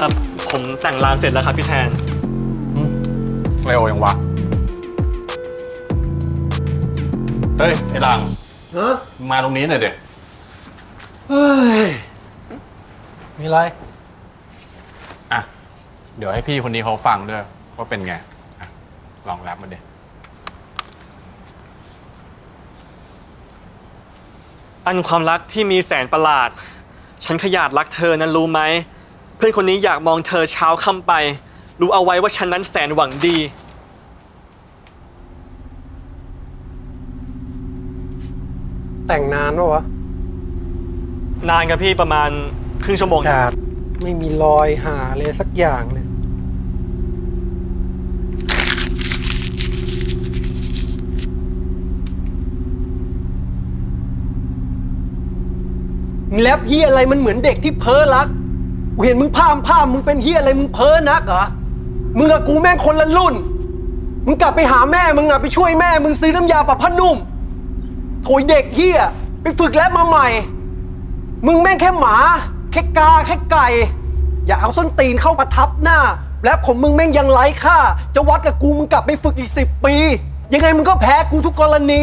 ครับผมแต่งร้านเสร็จแล้วครับพี่แทน เร็วยังวะ เฮ้ย ไอ้หลังฮะมาตรงนี้หน่อยเด็เฮ้ยมีอะไร อะ เดี๋ยวให้พี่คนนี้เขาฟังด้วยว่าเป็นไงอะ ลองแรปมาเด็อันความรักที่มีแสนประหลาด ฉันขยาดรักเธอนั้นรู้ไหม เพื่อนคนนี้อยากมองเธอเช้าค่ำไป รู้เอาไว้ว่าฉันนั้นแสนหวังดี แต่งนานปะวะนานกับพี่ประมาณครึ่งชั่วโมงดาดไม่มีรอยหาเลยสักอย่างเลย มึงแลบเฮียอะไรมันเหมือนเด็กที่เพ้อรักกูเห็นมึงพามพามมึงเป็นเฮียอะไรมึงเพ้อนักเหรอ มึงกับกูแม่งคนละรุ่น มึงกลับไปหาแม่มึงอะไปช่วยแม่ มึงซื้อน้ำยาปรับผ้านุ่มโถยเด็กเฮียไปฝึกแลบมาใหม่ มึงแม่งแค่หมาแค่กาแค่ไก่ อย่าเอาส้นตีนเข้าประทับหน้าและผมมึงแม่งยังไร้ค่า จะวัดกับกูมึงกลับไปฝึกอีกสิบปี ยังไงมึงก็แพ้กูทุกกรณี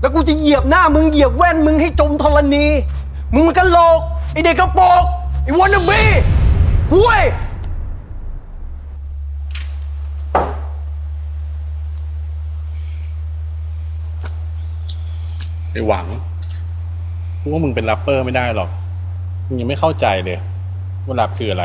แล้วกูจะเหยียบหน้ามึงเหยียบแว่นมึงให้จมธรณี มึงมันกะโหลก ไอเด็กกระโปรงไอวันนบีห่วย ไอ้หวังกูว่ามึงเป็นแรปเปอร์ไม่ได้หรอก มึงยังไม่เข้าใจเลยว่าแรปคืออะไร